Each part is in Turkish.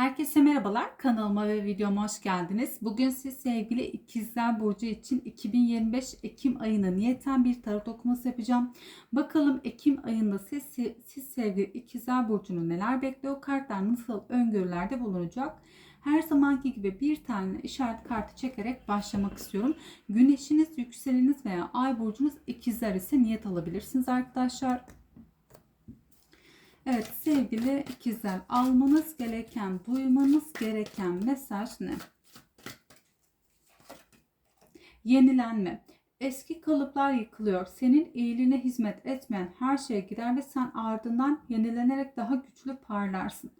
Herkese merhabalar. Kanalıma ve videoma hoş geldiniz. Bugün siz sevgili ikizler burcu için 2025 Ekim ayına niyeten bir tarot okuması yapacağım. Bakalım Ekim ayında siz, siz sevgili ikizler burcunu neler bekliyor? Kartlar nasıl öngörülerde bulunacak? Her zamanki gibi bir tane işaret kartı çekerek başlamak istiyorum. Güneşiniz, yükseleniniz veya ay burcunuz ikizler ise niyet alabilirsiniz arkadaşlar. Evet sevgili ikizler almanız gereken, duymanız gereken mesaj ne? Yenilenme. Eski kalıplar yıkılıyor. Senin iyiliğine hizmet etmeyen her şeye gider ve sen ardından yenilenerek daha güçlü parlarsın.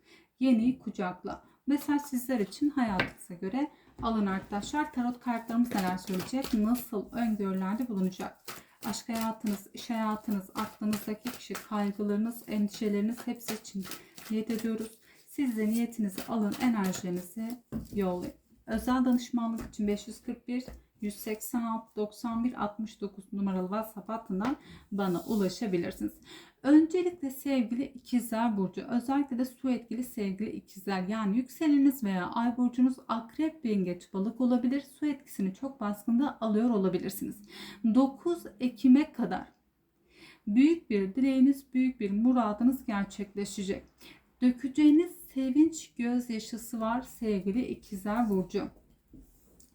Yeniyi kucakla. Mesaj sizler için hayatınıza göre alın arkadaşlar. Tarot kartlarımız neler söyleyecek? Nasıl öngörülerde bulunacak? Aşk hayatınız, iş hayatınız, aklınızdaki kişi, kaygılarınız, endişeleriniz hepsi için niyet ediyoruz. Siz de niyetinizi alın, enerjinizi yollayın. Özel danışmanlık için 541 186 91 69 numaralı WhatsApp hattından bana ulaşabilirsiniz. Öncelikle sevgili ikizler burcu özellikle de su etkili sevgili ikizler yani yükseleniniz veya ay burcunuz akrep yengeç balık olabilir. Su etkisini çok baskında alıyor olabilirsiniz. 9 Ekim'e kadar büyük bir dileğiniz, büyük bir muradınız gerçekleşecek. Dökeceğiniz sevinç gözyaşısı var sevgili ikizler burcu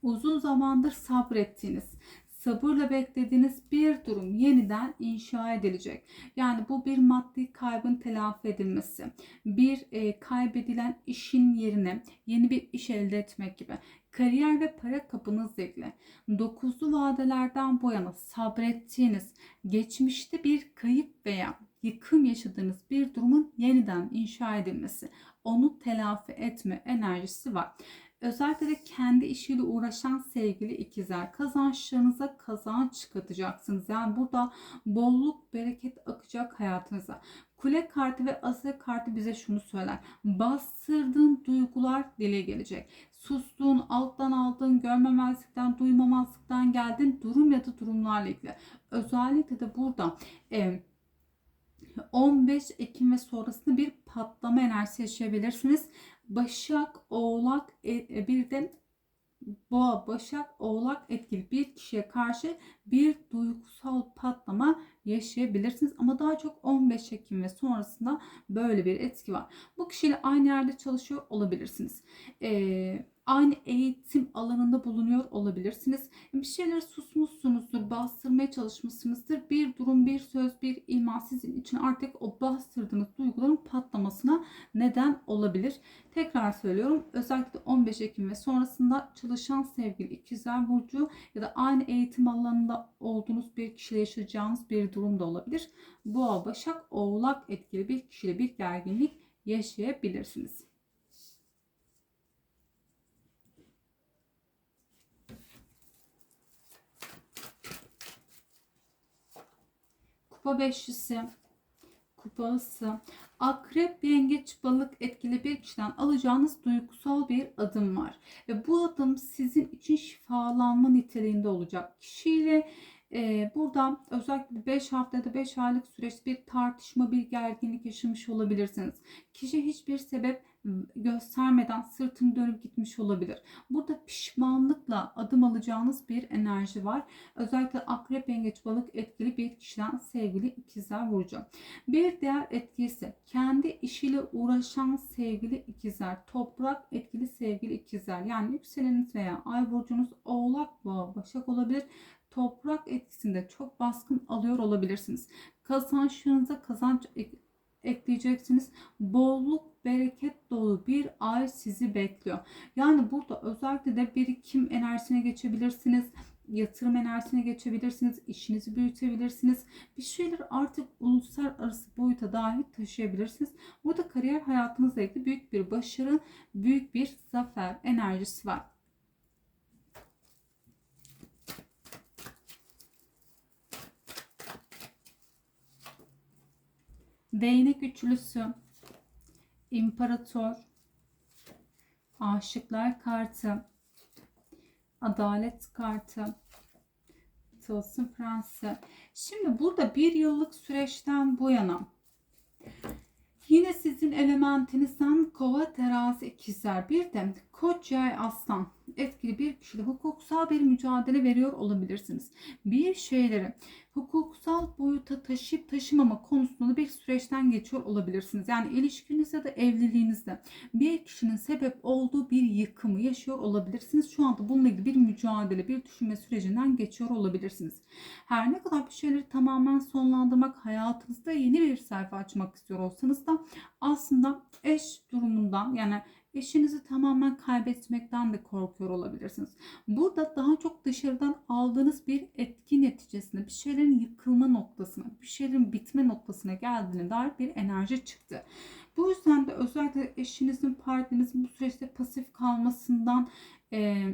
uzun zamandır sabrettiğiniz, sabırla beklediğiniz bir durum yeniden inşa edilecek. Yani bu bir maddi kaybın telafi edilmesi, bir e, kaybedilen işin yerine yeni bir iş elde etmek gibi. Kariyer ve para kapınızla ilgili. Dokuzlu vadelerden bu yana sabrettiğiniz, geçmişte bir kayıp veya yıkım yaşadığınız bir durumun yeniden inşa edilmesi, onu telafi etme enerjisi var. Özellikle de kendi işiyle uğraşan sevgili ikizler kazançlarınıza kazanç katacaksınız. Yani burada bolluk, bereket akacak hayatınıza. Kule kartı ve azı kartı bize şunu söyler. Bastırdığın duygular dile gelecek. Sustuğun, alttan aldığın, görmemezlikten, duymamazlıktan geldin durum ya da durumlarla ilgili. Özellikle de burada e, 15 Ekim ve sonrasında bir patlama enerjisi yaşayabilirsiniz. Başak, Oğlak, e, e, bir de Boğa, Başak, Oğlak etkili bir kişiye karşı bir duygusal patlama yaşayabilirsiniz. Ama daha çok 15 Ekim ve sonrasında böyle bir etki var. Bu kişiyle aynı yerde çalışıyor olabilirsiniz. Ee, aynı eğitim alanında bulunuyor olabilirsiniz. Bir şeyler susmuşsunuzdur, bastırmaya çalışmışsınızdır. Bir durum, bir söz, bir iman sizin için artık o bastırdığınız duyguların patlamasına neden olabilir. Tekrar söylüyorum. Özellikle 15 Ekim ve sonrasında çalışan sevgili ikizler burcu ya da aynı eğitim alanında olduğunuz bir kişiyle yaşayacağınız bir durum da olabilir. Boğa, Başak, Oğlak etkili bir kişiyle bir gerginlik yaşayabilirsiniz. Kupa beşlisi, kupası, akrep, yengeç, balık etkili bir kişiden alacağınız duygusal bir adım var. Ve bu adım sizin için şifalanma niteliğinde olacak. Kişiyle e, burada özellikle 5 haftada 5 aylık süreçte bir tartışma, bir gerginlik yaşamış olabilirsiniz. Kişi hiçbir sebep göstermeden sırtını dönüp gitmiş olabilir. Burada pişmanlıkla adım alacağınız bir enerji var. Özellikle akrep, yengeç, balık etkili bir kişiden sevgili ikizler burcu. Bir diğer etkisi kendi işiyle uğraşan sevgili ikizler, toprak etkili sevgili ikizler. Yani yükseleniniz veya ay burcunuz oğlak, boğa, başak olabilir toprak etkisinde çok baskın alıyor olabilirsiniz. Kazançlarınıza kazanç ekleyeceksiniz. Bolluk, bereket dolu bir ay sizi bekliyor. Yani burada özellikle de birikim enerjisine geçebilirsiniz. Yatırım enerjisine geçebilirsiniz. işinizi büyütebilirsiniz. Bir şeyler artık uluslararası boyuta dahi taşıyabilirsiniz. Burada kariyer hayatınızla ilgili büyük bir başarı, büyük bir zafer enerjisi var. Değnek üçlüsü, imparator, aşıklar kartı, adalet kartı, tılsım prensi. Şimdi burada bir yıllık süreçten bu yana Yine sizin elementinizden kova terazi ikizler bir de koç yay aslan etkili bir kişiyle hukuksal bir mücadele veriyor olabilirsiniz. Bir şeyleri hukuksal boyuta taşıyıp taşımama konusunda bir süreçten geçiyor olabilirsiniz. Yani ilişkiniz ya da evliliğinizde bir kişinin sebep olduğu bir yıkımı yaşıyor olabilirsiniz. Şu anda bununla ilgili bir mücadele, bir düşünme sürecinden geçiyor olabilirsiniz. Her ne kadar bir şeyleri tamamen sonlandırmak, hayatınızda yeni bir sayfa açmak istiyor olsanız da aslında eş durumundan yani eşinizi tamamen kaybetmekten de korkuyor olabilirsiniz. Burada daha çok dışarıdan aldığınız bir etki neticesinde bir şeylerin yıkılma noktasına, bir şeylerin bitme noktasına geldiğine dair bir enerji çıktı. Bu yüzden de özellikle eşinizin, partnerinizin bu süreçte pasif kalmasından e,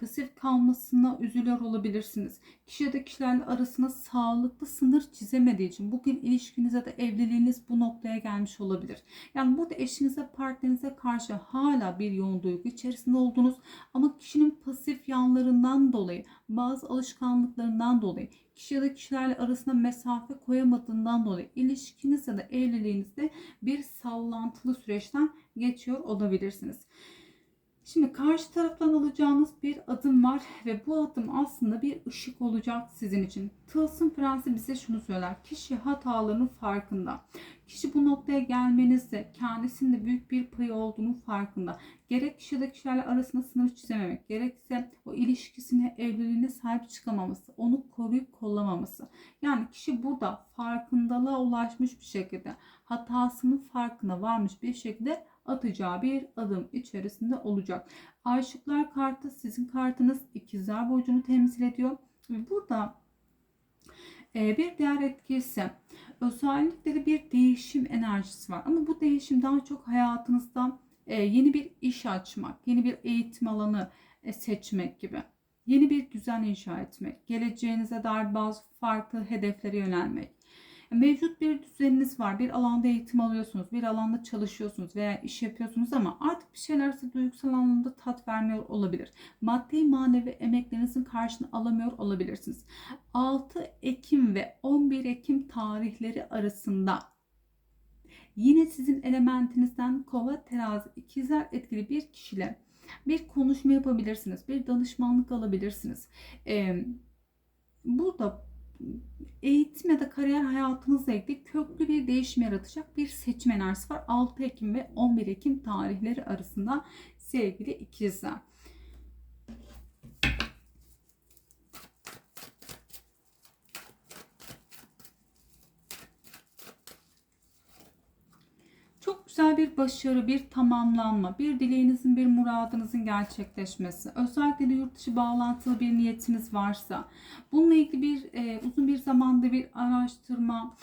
pasif kalmasına üzülüyor olabilirsiniz. Kişi ya da kişilerle arasında sağlıklı sınır çizemediği için bugün ilişkinize de evliliğiniz bu noktaya gelmiş olabilir. Yani burada eşinize, partnerinize karşı hala bir yoğun duygu içerisinde oldunuz ama kişinin pasif yanlarından dolayı, bazı alışkanlıklarından dolayı, kişi ya da kişilerle arasında mesafe koyamadığından dolayı ilişkiniz ya da evliliğinizde bir sallantılı süreçten geçiyor olabilirsiniz. Şimdi karşı taraftan alacağınız bir adım var ve bu adım aslında bir ışık olacak sizin için. Tılsım Prensi bize şunu söyler. Kişi hatalarının farkında. Kişi bu noktaya gelmenizde kendisinde büyük bir payı olduğunu farkında. Gerek kişi kişilerle arasında sınır çizememek, gerekse o ilişkisine, evliliğine sahip çıkamaması, onu koruyup kollamaması. Yani kişi burada farkındalığa ulaşmış bir şekilde, hatasının farkına varmış bir şekilde atacağı bir adım içerisinde olacak. Aşıklar kartı sizin kartınız ikizler burcunu temsil ediyor. Burada e, bir diğer etki ise özellikle de bir değişim enerjisi var. Ama bu değişim daha çok hayatınızda e, yeni bir iş açmak, yeni bir eğitim alanı e, seçmek gibi. Yeni bir düzen inşa etmek, geleceğinize dair bazı farklı hedeflere yönelmek Mevcut bir düzeniniz var. Bir alanda eğitim alıyorsunuz. Bir alanda çalışıyorsunuz veya iş yapıyorsunuz ama artık bir şeyler size duygusal anlamda tat vermiyor olabilir. Maddi manevi emeklerinizin karşını alamıyor olabilirsiniz. 6 Ekim ve 11 Ekim tarihleri arasında yine sizin elementinizden kova terazi ikizler etkili bir kişiyle bir konuşma yapabilirsiniz. Bir danışmanlık alabilirsiniz. Ee, burada eğitim ya da kariyer hayatınızla ilgili köklü bir değişim yaratacak bir seçim enerjisi var. 6 Ekim ve 11 Ekim tarihleri arasında sevgili ikizler. güzel bir başarı, bir tamamlanma, bir dileğinizin, bir muradınızın gerçekleşmesi, özellikle de yurt dışı bağlantılı bir niyetiniz varsa, bununla ilgili bir e, uzun bir zamanda bir araştırma,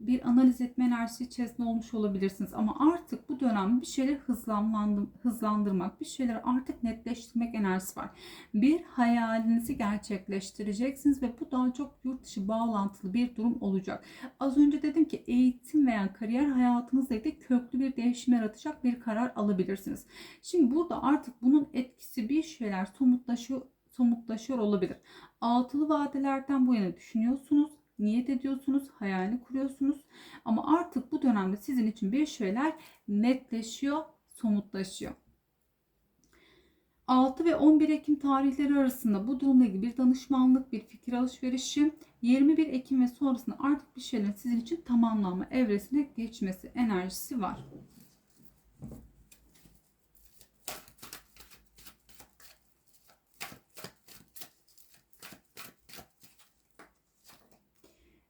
bir analiz etme enerjisi içerisinde olmuş olabilirsiniz. Ama artık bu dönem bir şeyleri hızlandırmak, bir şeyleri artık netleştirmek enerjisi var. Bir hayalinizi gerçekleştireceksiniz ve bu daha çok yurt dışı bağlantılı bir durum olacak. Az önce dedim ki eğitim veya kariyer hayatınızla ilgili köklü bir değişim yaratacak bir karar alabilirsiniz. Şimdi burada artık bunun etkisi bir şeyler somutlaşıyor somutlaşıyor olabilir. Altılı vadelerden bu yana düşünüyorsunuz niyet ediyorsunuz, hayalini kuruyorsunuz. Ama artık bu dönemde sizin için bir şeyler netleşiyor, somutlaşıyor. 6 ve 11 Ekim tarihleri arasında bu durumla ilgili bir danışmanlık, bir fikir alışverişi, 21 Ekim ve sonrasında artık bir şeylerin sizin için tamamlanma evresine geçmesi enerjisi var.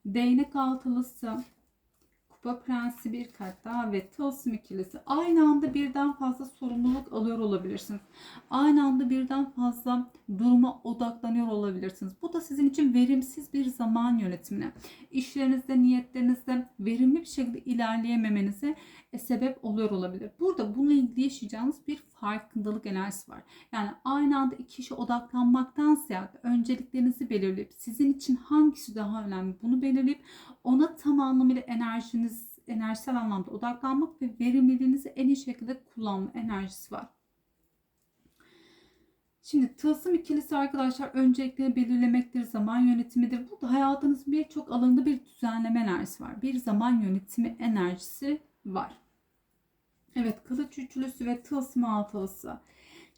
Değnek altılısı, kupa prensi bir kart daha ve tılsım ikilisi. Aynı anda birden fazla sorumluluk alıyor olabilirsiniz. Aynı anda birden fazla duruma odaklanıyor olabilirsiniz. Bu da sizin için verimsiz bir zaman yönetimine, işlerinizde, niyetlerinizde verimli bir şekilde ilerleyememenize e, sebep oluyor olabilir. Burada bununla ilgili yaşayacağınız bir farkındalık enerjisi var. Yani aynı anda iki işe odaklanmaktan ziyade önceliklerinizi belirleyip sizin için hangisi daha önemli bunu belirleyip ona tam anlamıyla enerjiniz enerjisel anlamda odaklanmak ve verimliliğinizi en iyi şekilde kullanma enerjisi var. Şimdi tılsım ikilisi arkadaşlar öncelikle belirlemektir, zaman yönetimidir. Burada hayatınızın birçok alanında bir düzenleme enerjisi var. Bir zaman yönetimi enerjisi var. Evet kılıç üçlüsü ve tılsım altılısı.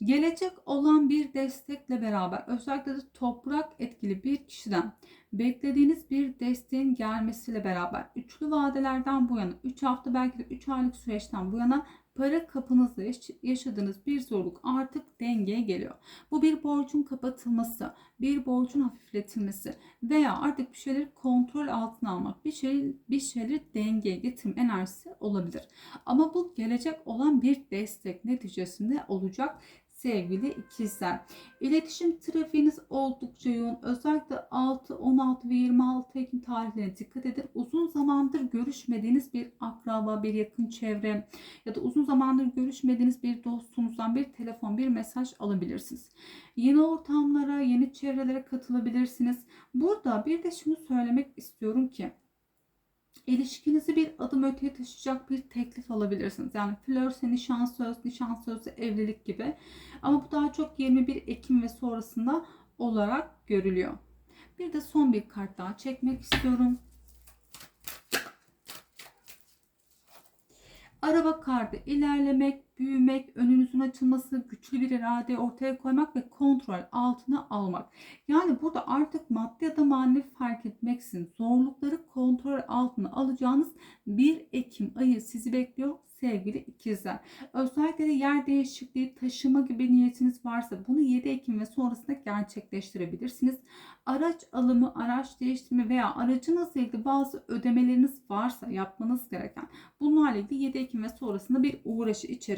Gelecek olan bir destekle beraber özellikle de toprak etkili bir kişiden beklediğiniz bir desteğin gelmesiyle beraber üçlü vadelerden bu yana 3 hafta belki de 3 aylık süreçten bu yana para kapınızda yaş- yaşadığınız bir zorluk artık dengeye geliyor. Bu bir borcun kapatılması, bir borcun hafifletilmesi veya artık bir şeyleri kontrol altına almak, bir şey bir şeyleri dengeye getirme enerjisi olabilir. Ama bu gelecek olan bir destek neticesinde olacak sevgili ikizler. İletişim trafiğiniz oldukça yoğun. Özellikle 6, 16 ve 26 Ekim tarihlerine dikkat edin. Uzun zamandır görüşmediğiniz bir akraba, bir yakın çevre ya da uzun zamandır görüşmediğiniz bir dostunuzdan bir telefon, bir mesaj alabilirsiniz. Yeni ortamlara, yeni çevrelere katılabilirsiniz. Burada bir de şunu söylemek istiyorum ki ilişkinizi bir adım öteye taşıyacak bir teklif alabilirsiniz. Yani flörse, nişan söz, nişan sözü, evlilik gibi. Ama bu daha çok 21 Ekim ve sonrasında olarak görülüyor. Bir de son bir kart daha çekmek istiyorum. Araba kartı ilerlemek, büyümek, önünüzün açılması, güçlü bir irade ortaya koymak ve kontrol altına almak. Yani burada artık maddi ya da manevi fark etmeksizin zorlukları kontrol altına alacağınız bir Ekim ayı sizi bekliyor sevgili ikizler. Özellikle de yer değişikliği, taşıma gibi niyetiniz varsa bunu 7 Ekim ve sonrasında gerçekleştirebilirsiniz. Araç alımı, araç değiştirme veya aracınızla ilgili bazı ödemeleriniz varsa yapmanız gereken bunlarla ilgili 7 Ekim ve sonrasında bir uğraşı